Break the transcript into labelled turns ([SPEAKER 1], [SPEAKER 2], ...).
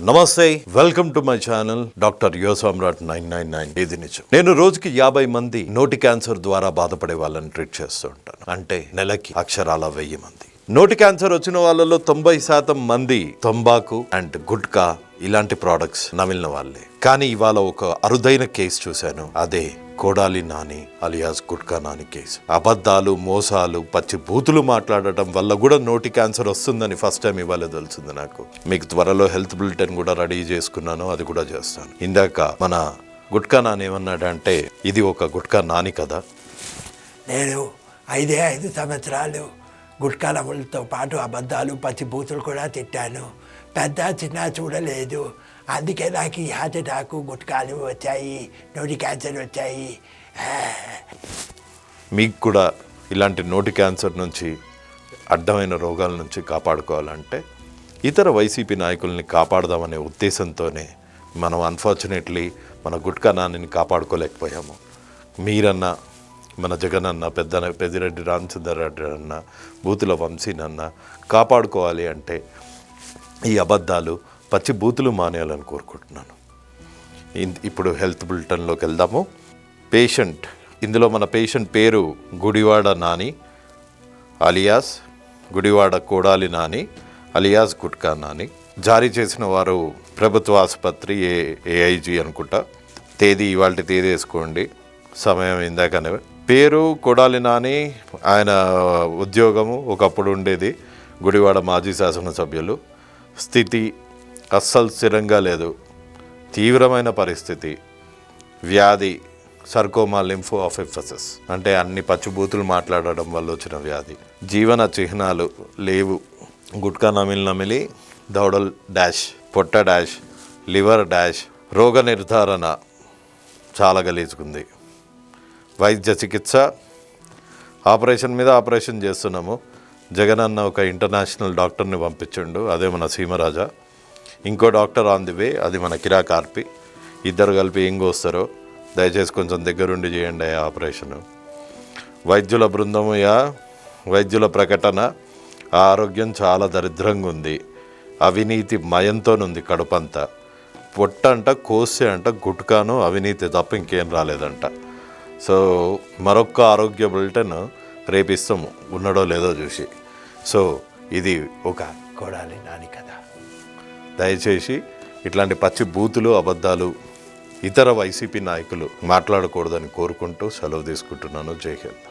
[SPEAKER 1] నమస్తే welcome to my channel doctor యో Samrat nine nine nine. ఇది నిజం. నేను రోజుకి యాభై మంది నోటి క్యాన్సర్ ద్వారా బాధపడే వాళ్ళని ట్రీట్ చేస్తూ ఉంటాను. అంటే నెలకి అక్షరాల వెయ్యి మంది. నోటి క్యాన్సర్ వచ్చిన వాళ్ళలో తొంభై శాతం మంది తొంబాకు అండ్ గుట్కా ఇలాంటి ప్రోడక్ట్స్ నమిలిన వాళ్ళే. కానీ ఇవాళ ఒక అరుదైన కేసు చూశాను. అదే కోడాలి నాని అలియాస్ గుట్కా నాని కేసు. అబద్ధాలు మోసాలు పచ్చి బూతులు మాట్లాడటం వల్ల కూడా నోటి క్యాన్సర్ వస్తుందని ఫస్ట్ టైం ఇవాళ తెలిసింది నాకు. మీకు త్వరలో హెల్త్ బులెటిన్ కూడా రెడీ చేసుకున్నాను అది కూడా చేస్తాను. ఇందాక మన గుట్కా నాని ఏమన్నాడంటే ఇది ఒక గుట్కా నాని కదా
[SPEAKER 2] నేను ఐదే ఐదు సంవత్సరాలు గుట్కాలములతో పాటు అబద్ధాలు పచ్చి బూతులు కూడా తిట్టాను. పెద్ద చిన్న చూడలేదు. అందుకే నాకు ఈ హార్ట్ అటాక్ గుట్కాలు వచ్చాయి నోటి క్యాన్సర్ వచ్చాయి.
[SPEAKER 1] మీకు కూడా ఇలాంటి నోటి క్యాన్సర్ నుంచి అడ్డమైన రోగాల నుంచి కాపాడుకోవాలంటే ఇతర వైసీపీ నాయకుల్ని కాపాడదామనే ఉద్దేశంతోనే మనం అన్ఫార్చునేట్లీ మన గుట్కా నానిని కాపాడుకోలేకపోయాము. మీరన్నా మన జగన్ అన్న పెద్ద పెద్దిరెడ్డి రామచంద్ర రెడ్డి అన్న బూతుల వంశీనన్న కాపాడుకోవాలి అంటే ఈ అబద్ధాలు పచ్చి బూతులు మానేయాలని కోరుకుంటున్నాను. ఇన్- ఇప్పుడు హెల్త్ బులెటిన్లోకి వెళ్దాము. పేషెంట్ ఇందులో మన పేషెంట్ పేరు గుడివాడ నాని అలియాస్ గుడివాడ కోడాలి నాని అలియాస్ గుట్కా నాని. జారీ చేసిన వారు ప్రభుత్వ ఆసుపత్రి ఏ ఏఐజీ అనుకుంటా. తేదీ ఇవాళ తేదీ వేసుకోండి. సమయం ఇందాకనే. పేరు కొడాలి నాని ఆయన ఉద్యోగము ఒకప్పుడు ఉండేది గుడివాడ మాజీ శాసనసభ్యులు. స్థితి అస్సలు స్థిరంగా లేదు. తీవ్రమైన పరిస్థితి. వ్యాధి సర్కోమా లింఫో ఆఫ్ ఎఫసెస్ అంటే అన్ని పచ్చిబూతులు మాట్లాడడం వల్ల వచ్చిన వ్యాధి. జీవన చిహ్నాలు లేవు. గుట్కా నమిలి నమిలి దౌడల్ డాష్ పొట్ట డాష్ లివర్ డాష్ రోగ నిర్ధారణ చాలా గలీజుకుంది. వైద్య చికిత్స ఆపరేషన్ మీద ఆపరేషన్ చేస్తున్నాము. జగన్ అన్న ఒక ఇంటర్నేషనల్ డాక్టర్ని పంపించిండు. అదే మన సీమరాజా. ఇంకో డాక్టర్ ఆన్ ది వే అది మన కిరాకార్పి ఇద్దరు కలిపి ఏం కోస్తారో దయచేసి కొంచెం దగ్గరుండి చేయండి ఆ ఆపరేషను. వైద్యుల బృందము యా వైద్యుల ప్రకటన. ఆ ఆరోగ్యం చాలా దరిద్రంగా ఉంది. అవినీతి మయంతోనుంది కడుపంతా. పొట్ట అంట కోసే అంట గుట్కాను అవినీతి తప్ప ఇంకేం రాలేదంట. సో మరొక్క ఆరోగ్య బులెటిన్ రేపిస్తాము ఉన్నాడో లేదో చూసి. సో ఇది ఒక
[SPEAKER 2] కొడాలి నాని కదా
[SPEAKER 1] దయచేసి ఇట్లాంటి పచ్చి బూతులు అబద్ధాలు ఇతర వైసీపీ నాయకులు మాట్లాడకూడదని కోరుకుంటూ సెలవు తీసుకుంటున్నాను. జై హింద్.